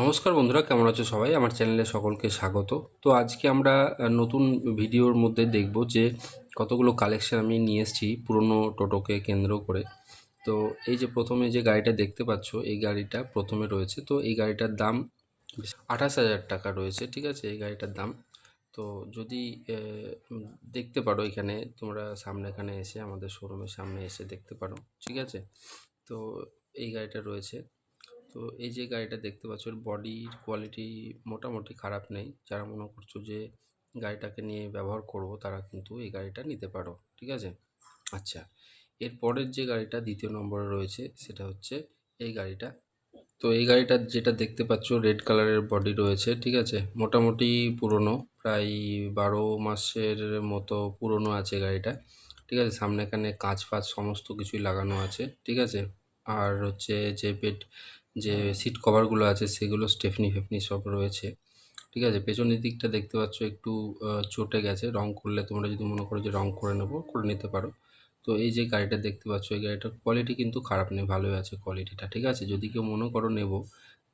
নমস্কার বন্ধুরা, কেমন আছো সবাই? আমার চ্যানেলে সকলকে স্বাগত। তো আজকে আমরা নতুন ভিডিওর মধ্যে দেখব যে কতগুলো কালেকশন আমি নিয়ে এসেছি পুরনো টোটোকে কেন্দ্র করে। তো এই যে প্রথমে যে গাড়িটা দেখতে পাচ্ছ, এই গাড়িটা প্রথমে রয়েছে। তো এই গাড়িটার দাম আঠাশ হাজার টাকা রয়েছে, ঠিক আছে? এই গাড়িটার দাম। তো যদি দেখতে পারো এখানে, তোমরা সামনে এখানে এসে, আমাদের শোরুমের সামনে এসে দেখতে পারো, ঠিক আছে? তো এই গাড়িটা রয়েছে। তো এই যে গাড়িটা দেখতে পাচ্ছ বডির কোয়ালিটি মোটামুটি খারাপ নেই। যারা মনে করছ যে গাড়িটাকে নিয়ে ব্যবহার করব, তারা কিন্তু এই গাড়িটা নিতে পারো, ঠিক আছে? আচ্ছা এর পরের যে গাড়িটা দ্বিতীয় নম্বরে রয়েছে, সেটা হচ্ছে এই গাড়িটা। তো এই গাড়িটা যেটা দেখতে পাচ্ছ রেড কালারের বডি রয়েছে, ঠিক আছে? মোটামুটি পুরনো, প্রায় বারো মাসের মতো পুরনো আছে গাড়িটা, ঠিক আছে? সামনে এখানে কাঁচ ফাঁচ সমস্ত কিছুই লাগানো আছে, ঠিক আছে? আর হচ্ছে যে বেড যে সিট কভারগুলো আছে সেগুলো স্টেফনি ফেফনি সব রয়েছে। ঠিক আছে? পেছনের দিকটা দেখতে পাচ্ছ একটু চটে গেছে। রং করলে তোমরা যদি মনে করো যে রং করে নেব করে নিতে পারো। তো এই যে গাড়িটা দেখতে পাচ্ছ এই গাড়িটার কোয়ালিটি কিন্তু খারাপ নেই ভালোই আছে কোয়ালিটিটা ঠিক আছে? যদি কেউ মনে করো নেব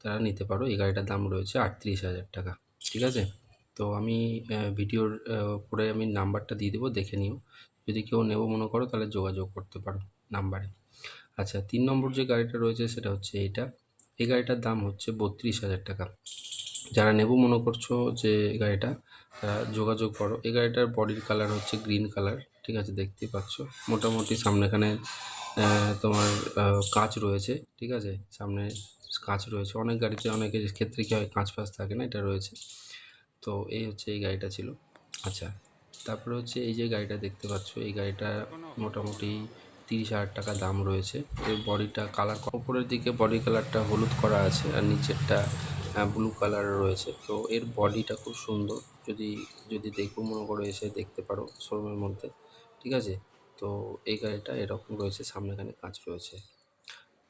তারা নিতে পারো। এই গাড়িটার দাম রয়েছে আটত্রিশ হাজার টাকা। ঠিক আছে? তো আমি ভিডিওর পরে আমি নাম্বারটা দিয়ে দেবো দেখে নিও। যদি কেউ নেব মনে করো তাহলে যোগাযোগ করতে পারো নাম্বারে। আচ্ছা তিন নম্বর যে গাড়িটা রয়েছে সেটা হচ্ছে এইটা এই গাড়িটার দাম হচ্ছে বত্রিশ হাজার টাকা। যারা নেব মনে করছ যে গাড়িটা, তারা যোগাযোগ করো। এই গাড়িটার বডির কালার হচ্ছে গ্রিন কালার, ঠিক আছে? দেখতেই পাচ্ছ? মোটামুটি সামনেখানে তোমার কাঁচ রয়েছে, ঠিক আছে? সামনে কাঁচ রয়েছে। অনেক গাড়িতে অনেকের ক্ষেত্রে কি হয়, কাঁচ ফাঁচ থাকে না, এটা রয়েছে। তো এই হচ্ছে এই গাড়িটা ছিল। আচ্ছা তারপরে হচ্ছে এই যে গাড়িটা দেখতে পাচ্ছ, এই গাড়িটা মোটামুটি তিরিশ হাজার টাকা দাম রয়েছে। এর বডিটা কালার উপরের দিকে বডি কালারটা হলুদ করা আছে আর নিচেরটা ব্লু কালার রয়েছে। তো এর বডিটা খুব সুন্দর। যদি যদি দেখব, মনে করো এসে দেখতে পারো শোরুমের মধ্যে। ঠিক আছে? তো এই গাড়িটা এরকম রয়েছে সামনে এখানে কাঁচ রয়েছে।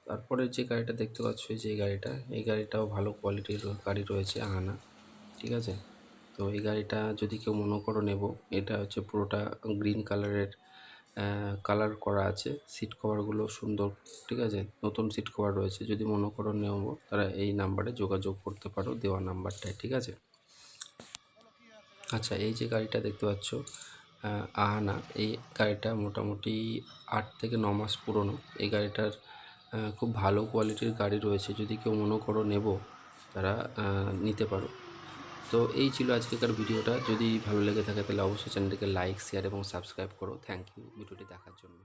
তারপরে যে গাড়িটা দেখতে পাচ্ছ যে গাড়িটা, এই গাড়িটাও ভালো কোয়ালিটির গাড়ি রয়েছে আনা ঠিক আছে? তো এই গাড়িটা যদি কেউ মনে করো নেব, এটা হচ্ছে পুরোটা গ্রিন কালারের কালার করা আছে সিট কভারগুলো সুন্দর ঠিক আছে? নতুন সিট কভার রয়েছে যদি মনে করো নেব তারা এই নাম্বারে যোগাযোগ করতে পারো দেওয়া নাম্বারটায় ঠিক আছে? আচ্ছা এই যে গাড়িটা দেখতে পাচ্ছ আহ, আহানা এই গাড়িটা মোটামুটি আট থেকে ন মাস পুরনো। এই গাড়িটার খুব ভালো কোয়ালিটির গাড়ি রয়েছে যদি কেউ মনে করো নেব তারা নিতে পারো। তো এই ছিল আজকেকার ভিডিওটা। যদি ভালো লেগে থাকে তাহলে অবশ্যই চ্যানেলটিকে লাইক শেয়ার এবং সাবস্ক্রাইব করো। থ্যাংক ইউ ভিডিওটি দেখার জন্য।